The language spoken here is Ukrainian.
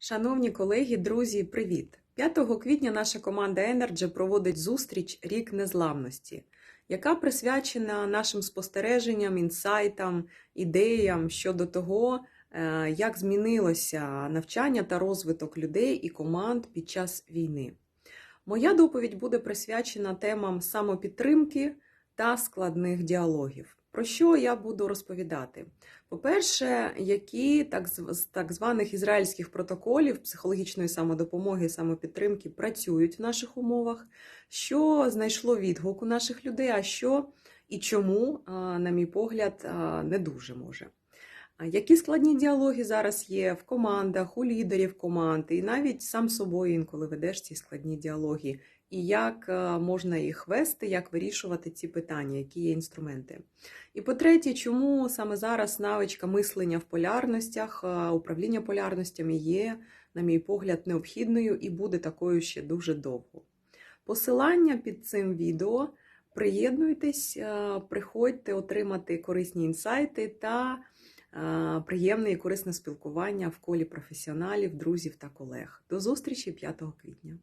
Шановні колеги, друзі, привіт! 5 квітня наша команда Energy проводить зустріч Рік Незламності, яка присвячена нашим спостереженням, інсайтам, ідеям щодо того, е, як змінилося навчання та розвиток людей і команд під час війни. Моя доповідь буде присвячена темам самопідтримки та складних діалогів. Про що я буду розповідати? По-перше, які так, так званих ізраїльських протоколів психологічної самодопомоги і самопідтримки працюють в наших умовах, що знайшло відгук у наших людей, а що і чому, на мій погляд, не дуже може. Які складні діалоги зараз є в командах, у лідерів команд, і навіть сам собою інколи ведеш ці складні діалоги, і як е, можна їх вести, як вирішувати ці питання, які є інструменти. І по-третє, чому саме зараз навичка мислення в полярностях, е, управління полярностями є, на мій погляд, необхідною і буде такою ще дуже довго. Посилання під цим відео. Приєднуйтесь, е, приходьте отримати корисні інсайти та приємне і корисне спілкування в колі професіоналів, друзів та колег. До зустрічі 5 квітня.